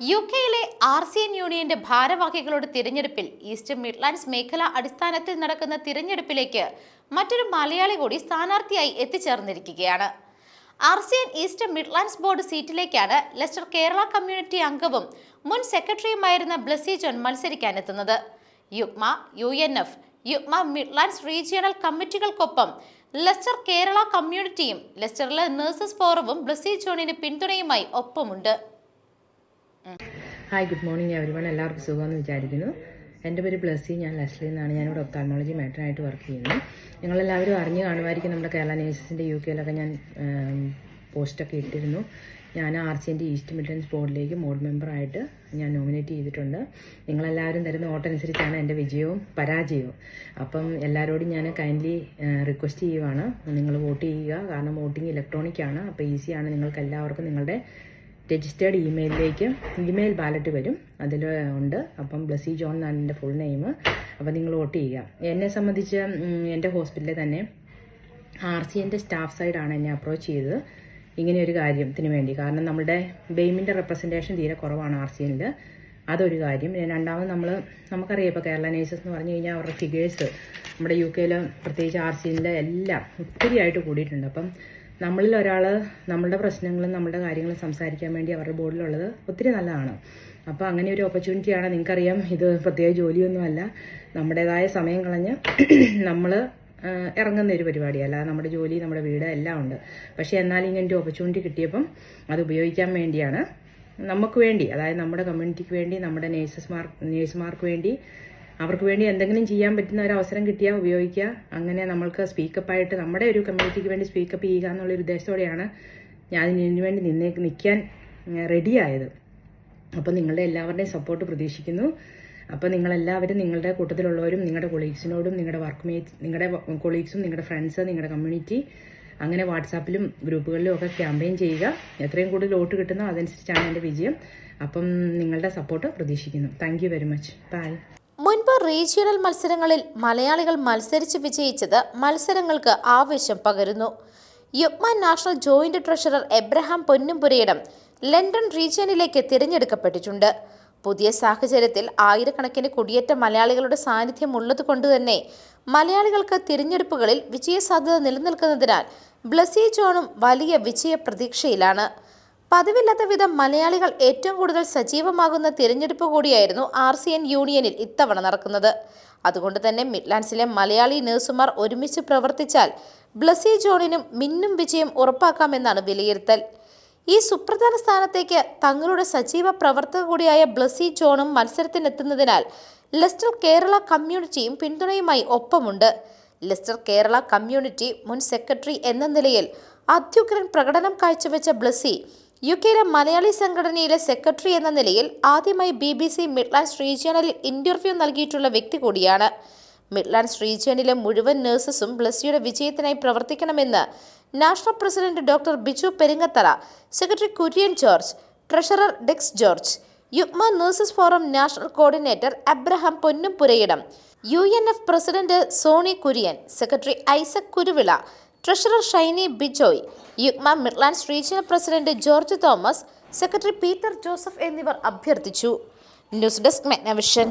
U കെയിലെ R C N യൂണിയന്റെ ഭാരവാഹികളുടെ തിരഞ്ഞെടുപ്പിൽ ഈസ്റ്റ് മിഡ്ലാൻഡ്സ് മേഖല അടിസ്ഥാനത്തിൽ നടക്കുന്ന തിരഞ്ഞെടുപ്പിലേക്ക് മറ്റൊരു മലയാളി കൂടി സ്ഥാനാർത്ഥിയായി എത്തിച്ചേർന്നിരിക്കുകയാണ്. R C N East Midlands board സീറ്റിലേക്കാണ് Leicester Kerala community അംഗവും മുൻ സെക്രട്ടറിയുമായിരുന്ന Blessy John മത്സരിക്കാനെത്തുന്നത്. UUKMA U N F UUKMA Midlands regional കമ്മിറ്റികൾക്കൊപ്പം Leicester Kerala കമ്മ്യൂണിറ്റിയും ലെസ്റ്ററിലെ നഴ്സസ് ഫോറവും ബ്ലസി ജോണിന് പിന്തുണയുമായി ഒപ്പമുണ്ട്. ഹായ് ഗുഡ് മോർണിംഗ് എവരിവൺ എല്ലാവർക്കും സുഖമെന്ന് വിചാരിക്കുന്നു. എന്റെ പേര് ബ്ലസ്സി ഞാൻ ലെസ്ലി എന്നാണ്. ഞാനിവിടെ ഒപ്താൽമോളജി മാറ്ററായിട്ട് വർക്ക് ചെയ്യുന്നു. നിങ്ങളെല്ലാവരും അറിഞ്ഞു കാണുമായിരിക്കും നമ്മുടെ കേരള നേഴ്സസിന്റെ യു കെയിലൊക്കെ ഞാൻ പോസ്റ്റൊക്കെ ഇട്ടിരുന്നു. ഞാൻ ആർ സി എന്റെ ഈസ്റ്റ് മിഡ്ലൻസ് ബോർഡിലേക്ക് ബോർഡ് മെമ്പറായിട്ട് ഞാൻ നോമിനേറ്റ് ചെയ്തിട്ടുണ്ട്. നിങ്ങളെല്ലാവരും തരുന്ന വോട്ടനുസരിച്ചാണ് എന്റെ വിജയവും പരാജയവും. അപ്പം എല്ലാവരോടും ഞാൻ കൈൻഡ്ലി റിക്വസ്റ്റ് ചെയ്യുവാണ്. നിങ്ങൾ വോട്ട് ചെയ്യുക. കാരണം വോട്ടിംഗ് ഇലക്ട്രോണിക് ആണ്. അപ്പോൾ ഈസിയാണ് നിങ്ങൾക്ക് എല്ലാവർക്കും നിങ്ങളുടെ രജിസ്റ്റേർഡ് ഇമെയിലിലേക്ക് ഇമെയിൽ ബാലറ്റ് വരും. അതിൽ ഉണ്ട്. അപ്പം ബ്ലസി ജോൺ എന്നാണ് എന്റെ ഫുൾ നെയിം അപ്പം നിങ്ങൾ വോട്ട് ചെയ്യുക. എന്നെ സംബന്ധിച്ച് എന്റെ ഹോസ്പിറ്റലിൽ തന്നെ ആർ സി എന്റെ സ്റ്റാഫ് സൈഡാണ് എന്നെ അപ്രോച്ച് ചെയ്തത്. ഇങ്ങനെ ഒരു കാര്യത്തിന് വേണ്ടി. കാരണം നമ്മുടെ ബെയിമിന്റെ റെപ്രസെന്റേഷൻ തീരെ കുറവാണ് ആർ സി എനിൽ അതൊരു കാര്യം. രണ്ടാമത് നമ്മൾ നമുക്കറിയാം ഇപ്പോൾ കേരള നേഴ്സസ് എന്ന് പറഞ്ഞു കഴിഞ്ഞാൽ അവരുടെ ഫിഗേഴ്സ് നമ്മുടെ യു കെയിൽ പ്രത്യേകിച്ച് ആർ സി എനിൽ എല്ലാം ഒത്തിരിയായിട്ട് കൂടിയിട്ടുണ്ട്. അപ്പം നമ്മളിൽ ഒരാൾ നമ്മളുടെ പ്രശ്നങ്ങളും നമ്മളുടെ കാര്യങ്ങളും സംസാരിക്കാൻ വേണ്ടി അവരുടെ ബോർഡിലുള്ളത് ഒത്തിരി നല്ലതാണ്. അപ്പോൾ അങ്ങനെ ഒരു ഓപ്പർച്യൂണിറ്റിയാണ് നിങ്ങൾക്കറിയാം ഇത് പ്രത്യേക ജോലിയൊന്നുമല്ല നമ്മുടേതായ സമയം കളഞ്ഞ് നമ്മൾ ഇറങ്ങുന്ന ഒരു പരിപാടിയല്ല നമ്മുടെ ജോലി നമ്മുടെ വീട് എല്ലാം ഉണ്ട്. പക്ഷേ എന്നാലും ഇങ്ങനെ ഒരു ഓപ്പർച്യൂണിറ്റി കിട്ടിയപ്പം അത് ഉപയോഗിക്കാൻ വേണ്ടിയാണ് നമുക്ക് വേണ്ടി അതായത് നമ്മുടെ കമ്മ്യൂണിറ്റിക്ക് വേണ്ടി നമ്മുടെ നേഴ്സസ്മാർ നേഴ്സുമാർക്ക് വേണ്ടി അവർക്ക് വേണ്ടി എന്തെങ്കിലും ചെയ്യാൻ പറ്റുന്ന ഒരു അവസരം കിട്ടിയാൽ ഉപയോഗിക്കുക. അങ്ങനെ നമ്മൾക്ക് സ്പീക്കപ്പ് ആയിട്ട് നമ്മുടെ ഒരു കമ്മ്യൂണിറ്റിക്ക് വേണ്ടി സ്പീക്കപ്പ് ചെയ്യുക എന്നുള്ളൊരു ഉദ്ദേശത്തോടെയാണ് ഞാൻ ഇതിനു വേണ്ടി നിന്നേ നിൽക്കാൻ റെഡിയായത് അപ്പോൾ നിങ്ങളുടെ എല്ലാവരുടെയും സപ്പോർട്ട് പ്രതീക്ഷിക്കുന്നു. അപ്പോൾ നിങ്ങളെല്ലാവരും നിങ്ങളുടെ കൂട്ടത്തിലുള്ളവരും നിങ്ങളുടെ കൊളീഗ്സിനോടും നിങ്ങളുടെ വർക്ക് മേറ്റ് നിങ്ങളുടെ കൊളീഗ്സും നിങ്ങളുടെ ഫ്രണ്ട്സ് നിങ്ങളുടെ കമ്മ്യൂണിറ്റി അങ്ങനെ വാട്സാപ്പിലും ഗ്രൂപ്പുകളിലും ഒക്കെ ക്യാമ്പയിൻ ചെയ്യുക. എത്രയും കൂടുതൽ വോട്ട് കിട്ടുന്നോ അതനുസരിച്ചാണ് എന്റെ വിജയം. അപ്പം നിങ്ങളുടെ സപ്പോർട്ട് പ്രതീക്ഷിക്കുന്നു. Thank very much bye regional മത്സരങ്ങളിൽ മലയാളികൾ മത്സരിച്ച് വിജയിച്ചത് മത്സരങ്ങൾക്ക് ആവേശം പകരുന്നു. UUKMA national joint treasurer Abraham Ponnumpurayidam London റീജിയനിലേക്ക് തിരഞ്ഞെടുക്കപ്പെട്ടിട്ടുണ്ട്. പുതിയ സാഹചര്യത്തിൽ ആയിരക്കണക്കിന് കുടിയേറ്റ മലയാളികളുടെ സാന്നിധ്യം ഉള്ളതുകൊണ്ട് തന്നെ മലയാളികൾക്ക് തിരഞ്ഞെടുപ്പുകളിൽ വിജയസാധ്യത നിലനിൽക്കുന്നതിനാൽ ബ്ലസി ജോണും വലിയ വിജയ പ്രതീക്ഷയിലാണ് പതിവില്ലാത്ത വിധം മലയാളികൾ ഏറ്റവും കൂടുതൽ സജീവമാകുന്ന തിരഞ്ഞെടുപ്പ് കൂടിയായിരുന്നു ആർ സി എൻ യൂണിയനിൽ ഇത്തവണ നടക്കുന്നത്. അതുകൊണ്ട് തന്നെ മിഡ്ലാൻഡ്സിലെ മലയാളി നഴ്സുമാർ ഒരുമിച്ച് പ്രവർത്തിച്ചാൽ ബ്ലസി ജോണിനും മിന്നും വിജയം ഉറപ്പാക്കാമെന്നാണ് വിലയിരുത്തൽ. ഈ സുപ്രധാന സ്ഥാനത്തേക്ക് തങ്ങളുടെ സജീവ പ്രവർത്തക കൂടിയായ ബ്ലസി ജോണും മത്സരത്തിനെത്തുന്നതിനാൽ ലെസ്റ്റർ കേരള കമ്മ്യൂണിറ്റിയും പിന്തുണയുമായി ഒപ്പമുണ്ട്. ലെസ്റ്റർ കേരള കമ്മ്യൂണിറ്റി മുൻ സെക്രട്ടറി എന്ന നിലയിൽ അത്യുഗ്രൻ പ്രകടനം കാഴ്ചവെച്ച ബ്ലസി യു കെയിലെ മലയാളി സംഘടനയിലെ സെക്രട്ടറി എന്ന നിലയിൽ ആദ്യമായി ബി ബി സി മിഡ്ലാൻഡ്സ് റീജിയണലിൽ ഇന്റർവ്യൂ നൽകിയിട്ടുള്ള വ്യക്തി കൂടിയാണ്. മിഡ്ലാൻഡ്സ് റീജിയണിലെ മുഴുവൻ നഴ്സസും ബ്ലസ്സിയുടെ വിജയത്തിനായി പ്രവർത്തിക്കണമെന്ന് national president doctor Biju Peringathara secretary Kurian George treasurer Dex George UUKMA nurses forum national coordinator Abraham Ponnumpurayidam U N F president Sony Kurian secretary Isaac Kuruvila treasurer Shiny Bijoy UUKMA Midlands regional president George Thomas secretary Peter Joseph എന്നിവർ അഭ്യർത്ഥിച്ചു. News desk Magnavision.